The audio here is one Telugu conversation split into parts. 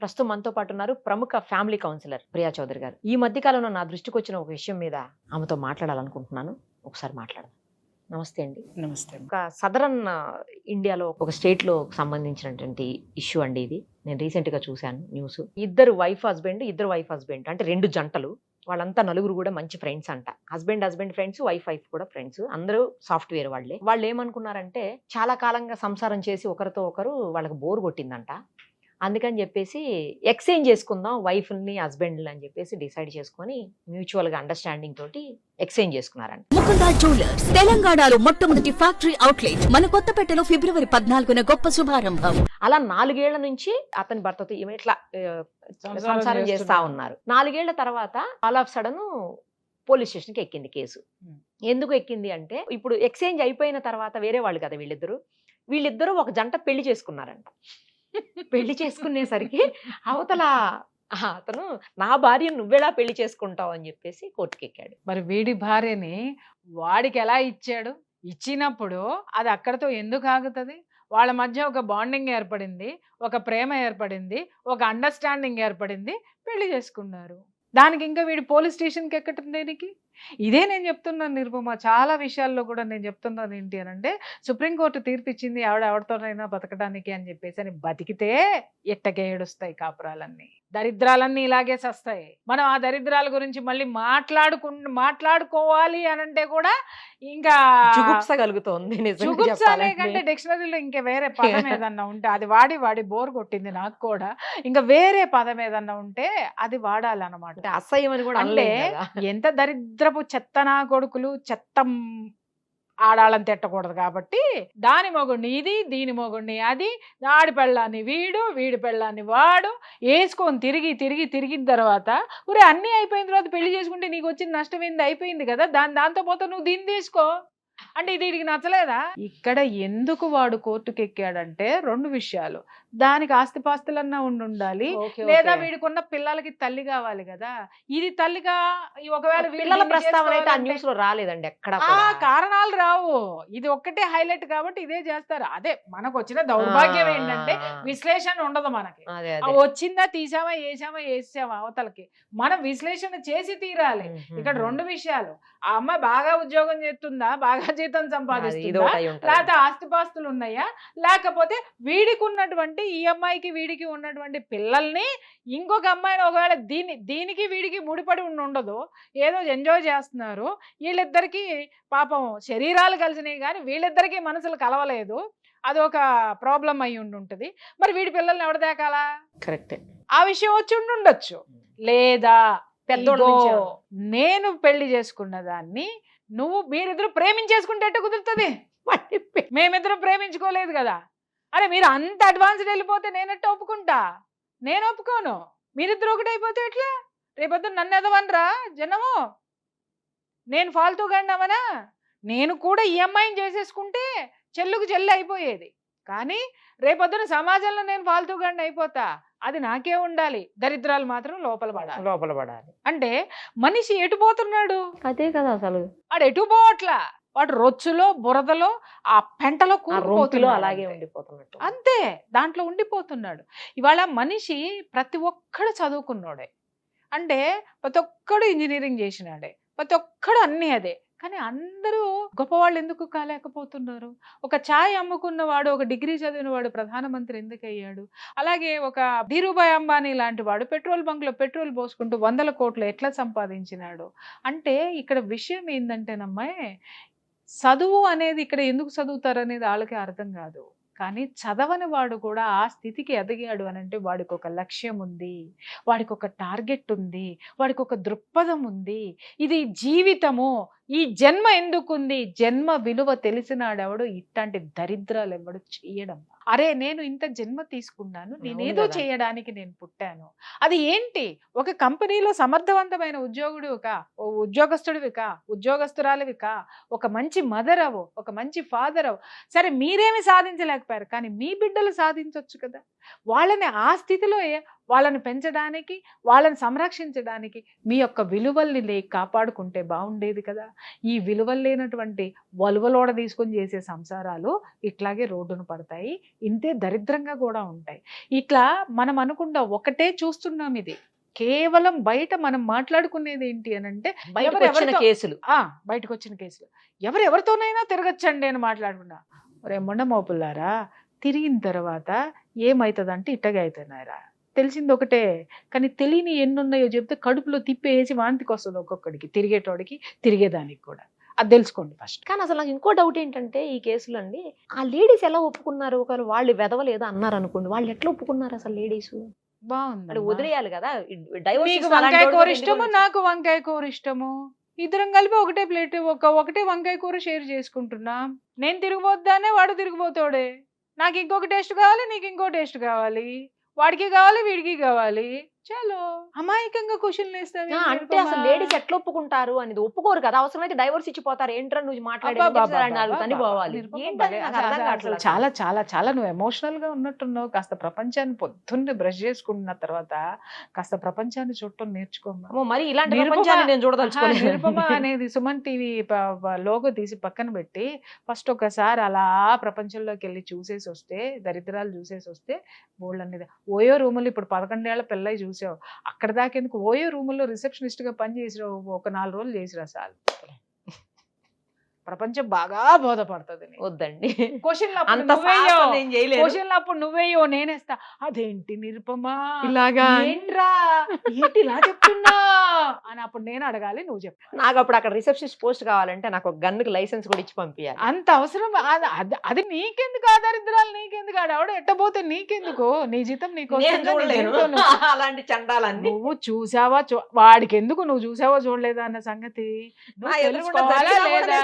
ప్రస్తుతం మనతో పాటు ఉన్నారు ప్రముఖ ఫ్యామిలీ కౌన్సిలర్ ప్రియా చౌదరి గారు. ఈ మధ్య కాలంలో నా దృష్టికి వచ్చిన ఒక విషయం మీద ఆమెతో మాట్లాడాలనుకుంటున్నాను. ఒకసారి మాట్లాడదాం. నమస్తే అండి. నమస్తే ఒక సదరన్ ఇండియాలో ఒక స్టేట్లో సంబంధించినటువంటి ఇష్యూ అండి ఇది. నేను రీసెంట్గా చూశాను న్యూస్. ఇద్దరు వైఫ్ హస్బెండ్ ఇద్దరు వైఫ్ హస్బెండ్ అంటే రెండు జంటలు. వాళ్ళంతా నలుగురు కూడా మంచి ఫ్రెండ్స్ అంట. Husband husband friends wife wife కూడా ఫ్రెండ్స్. అందరూ సాఫ్ట్వేర్ వాళ్ళే. వాళ్ళు ఏమనుకున్నారంటే చాలా కాలంగా సంసారం చేసి ఒకరితో ఒకరు వాళ్ళకి బోర్ కొట్టిందంట. అందుకని చెప్పేసి ఎక్స్చేంజ్ చేసుకుందాం వైఫ్ని హస్బెండ్ని అని చెప్పేసి డిసైడ్ చేసుకొని మ్యూచువల్గా అండర్స్టాండింగ్ తోటి ఎక్స్చేంజ్ చేసుకున్నారంట ముకుందా జ్యువెలర్స్ తెలంగాణలో మొట్టమొదటి ఫ్యాక్టరీ అవుట్లెట్ మన కొత్తపేటలో ఫిబ్రవరి పద్నాలుగున గొప్ప శుభారంభం. అలా నాలుగేళ్ళ నుంచి అతని భర్తతో ఈమె ఇట్లా సంసారం చేస్తా ఉన్నారు. నాలుగేళ్ళ తర్వాత ఆల్ ఆఫ్ సడన్ పోలీస్ స్టేషన్కి ఎక్కింది కేసు. ఎందుకు ఎక్కింది అంటే ఇప్పుడు ఎక్స్చేంజ్ అయిపోయిన తర్వాత వేరే వాళ్ళు కదా వీళ్ళిద్దరు? వీళ్ళిద్దరూ ఒక జంట పెళ్ళి చేసుకున్నారంట. పెళ్ళి చేసుకునేసరికి అవతల అతను నా భార్య నువ్వెలా పెళ్ళి చేసుకుంటావు? అని చెప్పేసి కోర్టుకి ఎక్కాడు మరి వీడి భార్యని వాడికి ఎలా ఇచ్చాడు? ఇచ్చినప్పుడు అది అక్కడతో ఎందుకు ఆగుతుంది? వాళ్ళ మధ్య ఒక బాండింగ్ ఏర్పడింది ఒక ప్రేమ ఏర్పడింది ఒక అండర్స్టాండింగ్ ఏర్పడింది పెళ్ళి చేసుకున్నారు. దానికి ఇంకా వీడు పోలీస్ స్టేషన్కి ఎక్కటం దేనికి? ఇదే నేను చెప్తున్నాను నిరుపమ చాలా విషయాల్లో కూడా నేను చెప్తున్నాను ఏంటి అని అంటే సుప్రీంకోర్టు తీర్పు ఇచ్చింది ఆవిడ ఎవరితోనైనా బతకడానికి అని చెప్పేసి అని బతికితే ఎట్టకే ఏడుస్తాయి కాపురాలన్నీ. దరిద్రాలన్నీ ఇలాగే సస్తాయి. మనం ఆ దరిద్రాల గురించి మళ్ళీ మాట్లాడుకు మాట్లాడుకోవాలి అని అంటే కూడా ఇంకా కలుగుతోంది అనే కంటే. డిక్షనరీలో ఇంకా వేరే పదం ఏదన్నా ఉంటే అది వాడి వాడి బోర్ కొట్టింది నాకు కూడా. ఇంకా వేరే పదం ఏదన్నా ఉంటే అది వాడాలన్నమాట. అసహ్యం అని కూడా అంటే అనలేం కదా. ఎంత దరిద్రపు చెత్తనా కొడుకులు చెత్తం ఆడాలని తిట్టకూడదు కాబట్టి దాని మొగుడిని ఇది దీని మొగుడిని అది. ఆడి పెళ్ళాన్ని వీడు వీడి పెళ్ళాన్ని వాడు. వేసుకొని తిరిగి తిరిగి తిరిగిన తర్వాత ఊరే అన్నీ అయిపోయిన తర్వాత పెళ్ళి చేసుకుంటే నీకు వచ్చిన నష్టం ఏంది? అయిపోయింది కదా? దాని దాంతో పోతే నువ్వు దీన్ని తీసుకో. అంటే ఇది వీడికి నచ్చలేదా? ఇక్కడ ఎందుకు వాడు కోర్టుకెక్కాడంటే రెండు విషయాలు. దానికి ఆస్తిపాస్తులన్నా ఉండి ఉండాలి లేదా. వీడికున్న పిల్లలకి తల్లి కావాలి కదా. ఇది తల్లిగా ఒకవేళ పిల్లల ప్రస్తావన న్యూస్లో రాలేదండి ఎక్కడ ఆ కారణాలు రావు. ఇది ఒక్కటే హైలైట్ కాబట్టి ఇదే చేస్తారు. అదే మనకు వచ్చిన దౌర్భాగ్యం ఏంటంటే విశ్లేషణ ఉండదు మనకి. వచ్చిందా తీసామా వేసామా వేసామా అవతలకి. మనం విశ్లేషణ చేసి తీరాలి. ఇక్కడ రెండు విషయాలు. ఆ అమ్మాయి బాగా ఉద్యోగం చేస్తుందా? బాగా జీతం సంపాదిస్తుందా. లేకపోతే ఆస్తిపాస్తులు ఉన్నాయా లేకపోతే వీడికి ఉన్నటువంటి ఈ అమ్మాయికి వీడికి ఉన్నటువంటి పిల్లల్ని ఇంకొక అమ్మాయిని ఒకవేళ దీని దీనికి వీడికి ముడిపడి ఉండి ఉండదు ఏదో ఎంజాయ్ చేస్తున్నారు వీళ్ళిద్దరికి పాపం శరీరాలు కలిసినాయి కానీ వీళ్ళిద్దరికి మనసులు కలవలేదు అది ఒక ప్రాబ్లం అయి ఉండి ఉంటుంది. మరి వీడి పిల్లల్ని ఎవడ దేకాలా? కరెక్టే. ఆ విషయం వచ్చి ఉండి ఉండొచ్చు. లేదా నుంచి నేను పెళ్ళి చేసుకున్న దాన్ని నువ్వు మీరిద్దరు ప్రేమించేసుకుంటే కుదురుతుంది? మేమిద్దరం ప్రేమించుకోలేదు కదా. అరే మీరు అంత అడ్వాన్స్డ్ వెళ్ళిపోతే నేనెట్ట ఒప్పుకుంటా? నేను ఒప్పుకోను. మీరిద్దరు ఒకటైపోతే ఎట్లా? రేపొద్దు నన్ను ఎదవనరా జనము? నేను ఫాల్తూగా అన్నామనా నేను కూడా ఈ అమ్మాయిని చేసేసుకుంటే చెల్లుకు చెల్లి అయిపోయేది. కానీ రేపొద్దున సమాజంలో నేను ఫాల్తూగా అయిపోతా అది నాకే ఉండాలి. దరిద్రాలు మాత్రం లోపల పడాలి. లోపల పడాలి. అంటే మనిషి ఎటు పోతున్నాడు? అదే కదా అసలు. వాడు ఎటు పోవట్లా వాడు రొచ్చులో బురదలో ఆ పెంటలో కూరుకుపోతున్నాడు అలాగే అంతే. ఉండిపోతున్నట్టు. అంతే దాంట్లో ఉండిపోతున్నాడు. ఇవాళ మనిషి ప్రతి ఒక్కడు చదువుకున్నాడే. అంటే ప్రతి ఒక్కడు ఇంజనీరింగ్ చేసినాడే. ప్రతి ఒక్కడు అన్నీ అదే. కానీ అందరూ గొప్పవాళ్ళు ఎందుకు కాలేకపోతున్నారు? ఒక ఛాయ్ అమ్ముకున్నవాడు ఒక డిగ్రీ చదివిన వాడు ప్రధానమంత్రి ఎందుకు అయ్యాడు అలాగే ఒక ధీరుభాయ్ అంబానీ లాంటి వాడు పెట్రోల్ బంక్లో పెట్రోల్ పోసుకుంటూ వందల కోట్లు ఎట్లా సంపాదించినాడు? అంటే ఇక్కడ విషయం ఏంటంటేనమ్మాయి చదువు అనేది ఇక్కడ ఎందుకు చదువుతారు అనేది వాళ్ళకి అర్థం కాదు. కానీ చదవని వాడు కూడా ఆ స్థితికి ఎదిగాడు అని అంటే వాడికి ఒక లక్ష్యం ఉంది వాడికి ఒక టార్గెట్ ఉంది వాడికి ఒక దృక్పథం ఉంది. ఇది జీవితము. ఈ జన్మ ఎందుకుంది? జన్మ విలువ తెలిసినాడెవడు? ఇట్లాంటి దరిద్రాలు ఎవడు చెయ్యడం అరే నేను ఇంత జన్మ తీసుకున్నాను నేనేదో. చేయడానికి నేను పుట్టాను. అది ఏంటి? ఒక కంపెనీలో సమర్థవంతమైన ఉద్యోగుడు కా ఓ ఉద్యోగస్తుడివి కా ఉద్యోగస్తురాలివి కా ఒక మంచి మదర్ అవు ఒక మంచి ఫాదర్ అవు సరే మీరేమి సాధించలేకపోయారు? కానీ మీ బిడ్డలు సాధించవచ్చు కదా. వాళ్ళని ఆ స్థితిలో వాళ్ళని పెంచడానికి వాళ్ళని సంరక్షించడానికి మీ యొక్క విలువల్ని లే కాపాడుకుంటే బాగుండేది కదా. ఈ విలువలు లేనటువంటి వలువలోడ తీసుకొని చేసే సంసారాలు ఇట్లాగే రోడ్డును పడతాయి ఇంతే దరిద్రంగా కూడా ఉంటాయి. ఇట్లా మనం అనుకుండా ఒకటే చూస్తున్నాం ఇది. కేవలం బయట మనం మాట్లాడుకునేది ఏంటి అని అంటే కేసులు. ఆ బయటకు వచ్చిన కేసులు. ఎవరు ఎవరితోనైనా తిరగచ్చండి అని మాట్లాడుకున్నా. రే మొండ మోపుల్లారా తిరిగిన తర్వాత ఏమవుతుందంటే ఇట్టగే అవుతున్నారా తెలిసింది ఒకటే కానీ తెలియని ఎన్ని ఉన్నాయో చెప్తే కడుపులో తిప్పేసి వాంతికి వస్తుంది ఒక్కొక్కడికి తిరిగేటోడికి తిరిగేదానికి కూడా. అది తెలుసుకోండి ఫస్ట్. కానీ అసలు నాకు ఇంకో డౌట్ ఏంటంటే ఈ కేసులో అండి ఆ లేడీస్ ఎలా ఒప్పుకున్నారు? ఒకవేళ వాళ్ళు వెదవలు ఏదో అన్నారు అనుకోండి వాళ్ళు ఎట్లా ఒప్పుకున్నారు అసలు లేడీస్? బాగుంది వదిలేయాలి కదా నీకు వంకాయ కూర ఇష్టము? నాకు వంకాయ కూర ఇష్టము. ఇద్దరం కలిపి ఒకటే ప్లేట్ ఒక ఒకటే వంకాయ కూర షేర్ చేసుకుంటున్నాం. నేను తిరిగిపోద్దానే వాడు తిరిగిపోతాడే. నాకు ఇంకొక టేస్ట్ కావాలి నీకు ఇంకో టేస్ట్ కావాలి. వాడికి కావాలి వీడికి కావాలి. చలో. అమాయకంగా క్వశ్చన్లు వేస్తావు అంటే అసలు లేడీస్ ఎట్లా ఒప్పుకుంటారు అనేది ఒప్పుకోరు కదా. అవసరమైతే డైవర్స్ ఇచ్చిపోతారు. ఏంట్రా నువ్వు పోవాలి. కావట్లేదు చాలా చాలా చాలా నువ్వు ఎమోషనల్గా ఉన్నట్టున్నావు. కాస్త ప్రపంచాన్ని పొద్దున్నే బ్రష్ చేసుకున్న తర్వాత కాస్త ప్రపంచాన్ని చూడటం నేర్చుకోమ్మా. మరి ఇలాంటి ప్రపంచాన్ని నేను చూడదలుచుకోలేదు. నిరుపమ అనేది సుమన్ టీవీ లోగో తీసి పక్కన పెట్టి ఫస్ట్ ఒకసారి అలా ప్రపంచంలోకి వెళ్ళి చూసేసి వస్తే దరిద్రాలు చూసేసి వస్తే బోల్డ్ అనేది. ఓయో రూములు ఇప్పుడు పదకొండేళ్ళ పిల్లయి చూసావు అక్కడ దాకా ఎందుకు? ఓయో రూముల్లో రిసెప్షనిస్ట్గా పని చేసిరావు ఒక నాలుగు రోజులు చేసిరా చాలు ప్రపంచం బాగా బోధపడుతుంది. వద్దండి. క్వశ్చన్లు అప్పుడు అంత నువ్వేయో. క్వశ్చన్లు అప్పుడు నేనేస్తా అదేంటి నిరుపమా? ఇలాగా? ఏంట్రా? ఏంటి ఇలా చెప్తున్నా? అని అప్పుడు నేను అడగాలి నువ్వు చెప్పు. నాకు అప్పుడు అక్కడ రిసెప్షనిస్ట్ పోస్ట్ కావాలంటే నాకు ఒక గన్నుకి లైసెన్స్ కూడా ఇచ్చి పంపించాలి అంత అవసరం? అది నీకెందుకు ఆధారిద్రాలు నీకెందుకు ఆడవాడు ఎట్టబోతే నీకెందుకు? నీ జీతం నీకు నేను చూడలేను. అలాంటి చండాలన్నీ. నువ్వు చూసావా? వాడికి ఎందుకు నువ్వు చూసావా చూడలేదా అన్న సంగతి? నువ్వు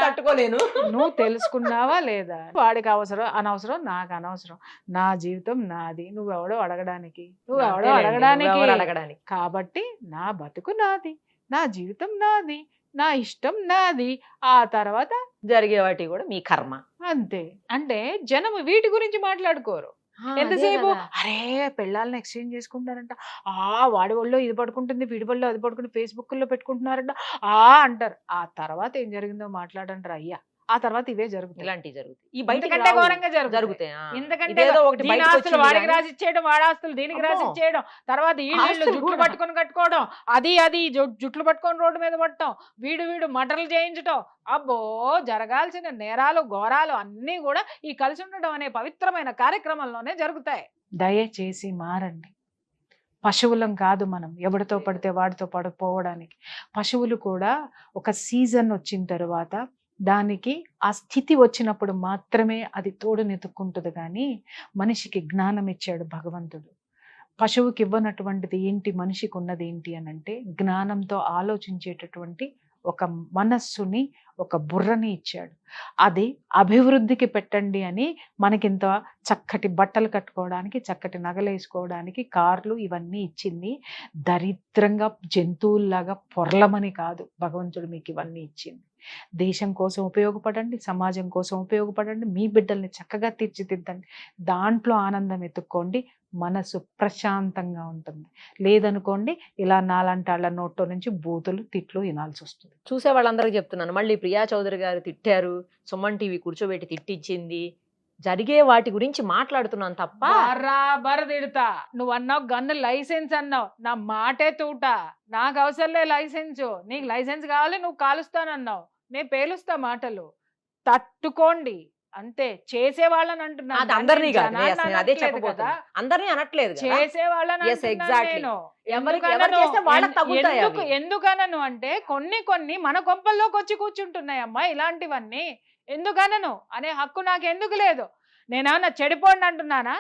తట్టుకోలేను. నువ్వు తెలుసుకున్నావా లేదా? వాడికి అవసరం అనవసరం నాకు అనవసరం. నా జీవితం నాది. నువ్వెవడో అడగడానికి. నువ్వెవడో అంతేలేండి, అడగడానికి. నువ్వెవరు అడగడానికి. కాబట్టి నా బతుకు నాది. నా జీవితం నాది. నా ఇష్టం నాది. ఆ తర్వాత జరిగే వాటి కూడా మీ కర్మ. అంతే. అంటే జనం వీటి గురించి మాట్లాడుకోరు. ఎంతసేపు. అరే పెళ్ళాలను ఎక్స్చేంజ్ చేసుకుంటారంట ఆ వాడి ఒళ్ళో ఇది పడుకుంటుంది వీడి ఒళ్ళో అది పడుకుంటుంది ఫేస్బుక్లో పెట్టుకుంటున్నారంట. ఆ అంటారు. ఆ తర్వాత ఏం జరిగిందో మాట్లాడంటారు అయ్యా. ఆ తర్వాత ఇవే జరుగుతాయి. ఇలాంటివి జరుగుతాయి. ఈ బయట ఇంతకంటే ఘోరంగా జరుగుతాయి. ఎందుకంటే దీని ఆస్తులు వాడికి కానీ- రాసి ఇచ్చేయడం వాడి ఆస్తులు దీనికి రాసి అమ్మో. ఇచ్చేయడం తర్వాత ఈ వీళ్ళు జుట్లు. పట్టుకొని కట్టుకోవడం అది అది జుట్లు పట్టుకొని రోడ్డు మీద పట్టడం వీడు వీడు మటర్లు చేయించడం అబ్బో జరగాల్సిన నేరాలు ఘోరాలు అన్నీ కూడా ఈ కలిసి ఉండడం అనే పవిత్రమైన కార్యక్రమంలోనే జరుగుతాయి. దయచేసి మారండి. పశువులం కాదు మనం ఎవరితో పడితే వాడితో పడిపోవడానికి పశువులు కూడా ఒక సీజన్ వచ్చిన తర్వాత దానికి ఆ స్థితి వచ్చినప్పుడు మాత్రమే అది తోడునెతుక్కుంటుంది కానీ మనిషికి జ్ఞానం ఇచ్చాడు భగవంతుడు. పశువుకి ఇవ్వనటువంటిది ఏంటి మనిషికి ఉన్నది ఏంటి అని అంటే జ్ఞానంతో ఆలోచించేటటువంటి ఒక మనస్సుని ఒక బుర్రని ఇచ్చాడు. అది అభివృద్ధికి పెట్టండి అని మనకింత చక్కటి బట్టలు కట్టుకోవడానికి చక్కటి నగలేసుకోవడానికి కార్లు ఇవన్నీ ఇచ్చింది దరిద్రంగా జంతువుల్లాగా పొరలమని కాదు భగవంతుడు మీకు ఇవన్నీ ఇచ్చింది. దేశం కోసం ఉపయోగపడండి సమాజం కోసం ఉపయోగపడండి మీ బిడ్డల్ని చక్కగా తీర్చిదిద్దండి. దాంట్లో ఆనందం ఎత్తుక్కోండి మనసు ప్రశాంతంగా ఉంటుంది. లేదనుకోండి ఇలా నాలంటాళ్ళ నోట్లో నుంచి బూతులు తిట్లు వినాల్సి వస్తుంది. చూసే వాళ్ళందరికీ చెప్తున్నాను. మళ్ళీ ప్రియా చౌదరి గారు తిట్టారు సుమన్ టీవీ కూర్చోబెట్టి తిట్టించింది జరిగే వాటి గురించి మాట్లాడుతున్నాను తప్ప బరాబర్ తిడతా. నువ్వు అన్నావు గన్ను లైసెన్స్ అన్నావు. నా మాటే తూట. నాకు అవసరంలే లైసెన్స్. నీకు లైసెన్స్ కావాలి నువ్వు కాలుస్తానన్నావు. నేను పేలుస్తా మాటలు. తట్టుకోండి. అంతే. చేసే వాళ్ళని అంటున్నా అది అందరినీ అదే అనట్లేదు చేసే వాళ్ళని అంటున్నాను ఎందుకనను? అంటే కొన్ని కొన్ని మన కొంపల్లోకి వచ్చి కూర్చుంటున్నాయి అమ్మా ఇలాంటివన్నీ. ఎందుకనను? అనే హక్కు నాకు ఎందుకు లేదు. నేనేమన్నా చెడిపోండి అంటున్నానా.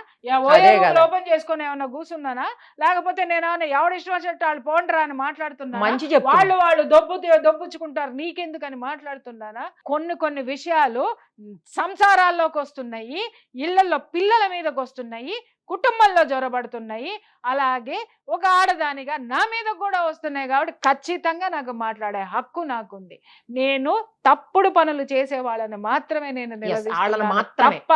ఓపెన్ చేసుకొని ఏమన్నా కూర్చున్నానా లేకపోతే నేనేమన్నా ఎవడు ఇష్టం వచ్చినట్టు వాళ్ళు పోండ్రా అని మాట్లాడుతున్నా మంచి చెప్పు. వాళ్ళు వాళ్ళు దొబ్బు దొబ్బుచ్చుకుంటారు. నీకెందుకని మాట్లాడుతున్నానా? కొన్ని కొన్ని విషయాలు సంసారాల్లోకి వస్తున్నాయి ఇళ్ళలో పిల్లల మీదకి వస్తున్నాయి కుటుంబంలో జ్వరబడుతున్నాయి అలాగే ఒక ఆడదానిగా నా మీద కూడా వస్తున్నాయి కాబట్టి ఖచ్చితంగా నాకు మాట్లాడే హక్కు నాకుంది. నేను తప్పుడు పనులు చేసే వాళ్ళని మాత్రమే నేను తప్ప.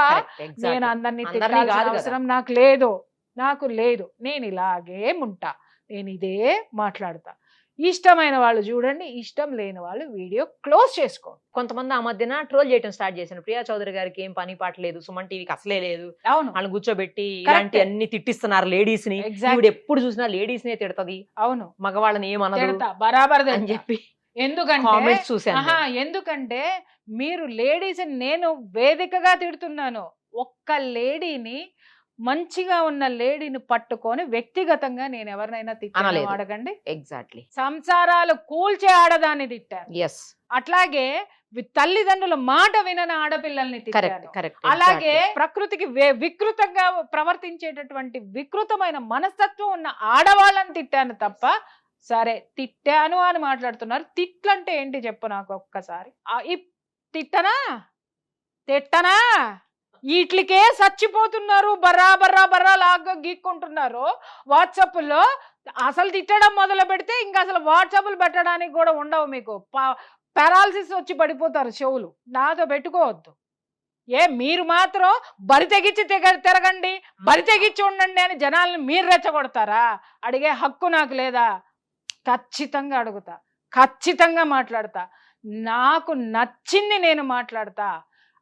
నేను అందరినీ తిట్టాల్సిన. అవసరం నాకు లేదు. నాకు లేదు. నేను ఇలాగే ఉంటా. నేను ఇదే మాట్లాడతా. ఇష్టమైన వాళ్ళు చూడండి ఇష్టం లేని వాళ్ళు వీడియో క్లోజ్ చేసుకోండి. కొంతమంది ఆ మధ్యన ట్రోల్ చేయడం స్టార్ట్ చేశాను ప్రియా చౌదరి గారికి ఏం పని పాట లేదు సుమన్ టీవీకి అసలే లేదు. అవును. వాళ్ళని కూర్చోబెట్టి ఇలాంటి అన్ని తిట్టిస్తున్నారు లేడీస్ని. ఈవిడ ఎప్పుడు చూసినా లేడీస్ నే తిడతది. అవును. మగవాళ్ళని ఏమనదు బరాబర్ అని. చెప్పి ఎందుకంటే ఎందుకంటే మీరు లేడీస్ నేను వేదికగా తిడుతున్నాను. ఒక్క లేడీని మంచిగా ఉన్న లేడీని పట్టుకొని వ్యక్తిగతంగా నేను ఎవరినైనా తిట్టాను. అడగండి ఎగ్జాక్ట్లీ సంసారాలు కూల్చే ఆడదాన్ని తిట్టాను. ఎస్ అట్లాగే తల్లిదండ్రుల మాట వినని ఆడపిల్లల్ని అలాగే ప్రకృతికి వికృతంగా ప్రవర్తించేటటువంటి వికృతమైన మనస్తత్వం ఉన్న ఆడవాళ్ళని తిట్టాను తప్ప సరే తిట్టాను అని మాట్లాడుతున్నారు. తిట్లంటే ఏంటి చెప్పు నాకు ఒక్కసారి. తిట్టనా? తిట్టనా? వీటికే చచ్చిపోతున్నారు బర్రా బర్రా బర్రా లాగా గీక్కుంటున్నారు. వాట్సాప్లో అసలు తిట్టడం మొదలు పెడితే ఇంకా అసలు వాట్సాప్లు పెట్టడానికి కూడా ఉండవు మీకు. పారాలసిస్ వచ్చి పడిపోతారు చెవులు. నాతో పెట్టుకోవద్దు. ఏ మీరు మాత్రం బరి తెగించి తెగ తిరగండి. బరి తెగించి ఉండండి అని జనాలను మీరు రెచ్చగొడతారా? అడిగే హక్కు నాకు లేదా? ఖచ్చితంగా అడుగుతా. ఖచ్చితంగా మాట్లాడతా. నాకు నచ్చింది నేను మాట్లాడతా.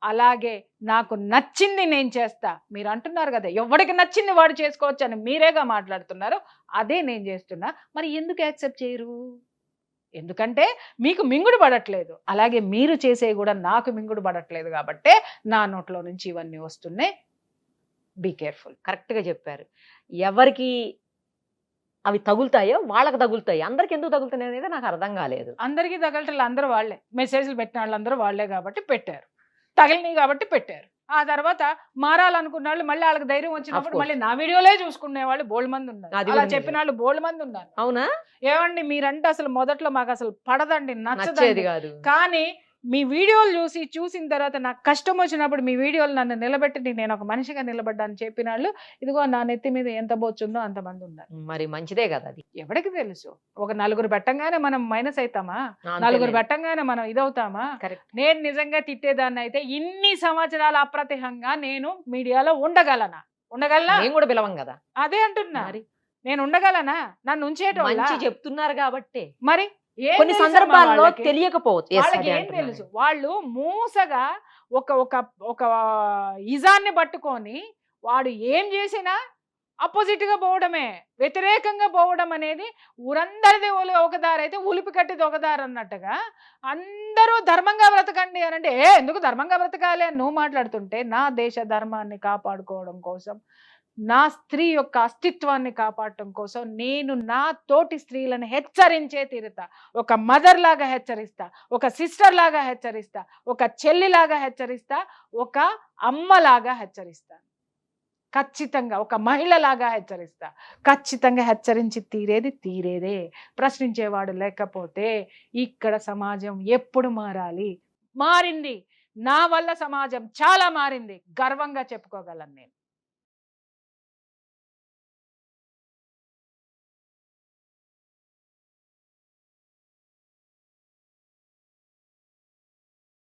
అలాగే నాకు నచ్చింది నేను చేస్తా. మీరు అంటున్నారు కదా ఎవడికి నచ్చింది వాడు చేసుకోవచ్చు అని మీరేగా మాట్లాడుతున్నారు? అదే నేను చేస్తున్నా. మరి ఎందుకు యాక్సెప్ట్ చేయరు? ఎందుకంటే మీకు మింగుడు పడట్లేదు. అలాగే మీరు చేసేవి కూడా నాకు మింగుడు పడట్లేదు కాబట్టే నా నోట్లో నుంచి ఇవన్నీ వస్తున్నాయి. బీ కేర్ఫుల్ కరెక్ట్గా చెప్పారు. ఎవరికి అవి తగులుతాయో వాళ్ళకి తగులుతాయి. అందరికి ఎందుకు తగులుతున్నాయి అనేది నాకు అర్థం కాలేదు. అందరికీ తగలటలు అందరూ వాళ్ళే. మెసేజ్లు పెట్టిన వాళ్ళందరూ వాళ్ళే కాబట్టి పెట్టారు. తగిలినాయి కాబట్టి పెట్టారు. ఆ తర్వాత మారాలనుకున్న వాళ్ళు మళ్ళీ వాళ్ళకి ధైర్యం వచ్చినప్పుడు. మళ్ళీ నా వీడియోలే చూసుకునే వాళ్ళు బోల్డ్ మంది ఉన్నారు. అలా చెప్పిన వాళ్ళు బోల్డ్ మంది ఉన్నారు. అవునా? ఏమండి మీరంటే అసలు మొదట్లో మాకు అసలు పడదండి నచ్చేది నచ్చదండి కాదు. కానీ మీ వీడియోలు చూసి చూసిన తర్వాత నాకు కష్టం వచ్చినప్పుడు మీ వీడియోలు నన్ను నిలబెట్టి నేను ఒక మనిషిగా నిలబడ్డాను చెప్పిన వాళ్ళు ఇదిగో నా నెత్తి మీద ఎంత బొచ్చుందో అంతమంది ఉన్నారు. మరి మంచిదే కదా అది. ఎవరికి తెలుసు? ఒక నలుగురు పెట్టంగానే మనం మైనస్ అవుతామా. నలుగురు పెట్టంగానే మనం ఇదవుతామా? కరెక్ట్. నేను నిజంగా తిట్టేదాన్ని అయితే ఇన్ని సంవత్సరాల అప్రతిహంగా నేను మీడియాలో ఉండగలనా? ఉండగలనా? మేము కూడా పిలవం కదా. అదే అంటున్నా. నేను ఉండగలనా? నన్ను ఉంచేటోళ్ళ? చెప్తున్నారు కాబట్టి. మరి? కొన్ని సందర్భాల్లో? తెలియకపోవచ్చు వాళ్ళకి ఏం. తెలుసు వాళ్ళు మూసగా ఒక ఒక ఒక ఇజాన్ని పట్టుకొని వాడు ఏం చేసినా అపోజిట్గా పోవడమే వ్యతిరేకంగా పోవడం అనేది ఊరందరిది ఒలి- ఒక దారి అయితే ఉలిపి కట్టిది ఒక దారి అన్నట్టుగా అందరూ ధర్మంగా బ్రతకండి అని అంటే ఏ ఎందుకు ధర్మంగా బ్రతకాలి అని నువ్వు మాట్లాడుతుంటే నా దేశ ధర్మాన్ని కాపాడుకోవడం కోసం నా స్త్రీ యొక్క అస్తిత్వాన్ని కాపాడటం కోసం నేను నా తోటి స్త్రీలను హెచ్చరించే తీరుతా. ఒక మదర్ లాగా హెచ్చరిస్తా ఒక సిస్టర్ లాగా హెచ్చరిస్తా ఒక చెల్లిలాగా హెచ్చరిస్తా ఒక అమ్మలాగా హెచ్చరిస్తా. ఖచ్చితంగా ఒక మహిళలాగా హెచ్చరిస్తా. ఖచ్చితంగా హెచ్చరించి తీరేది తీరేదే. ప్రశ్నించేవాడు లేకపోతే ఇక్కడ సమాజం ఎప్పుడు మారాలి? మారింది. నా వల్ల సమాజం చాలా మారింది. గర్వంగా చెప్పుకోగలను నేను.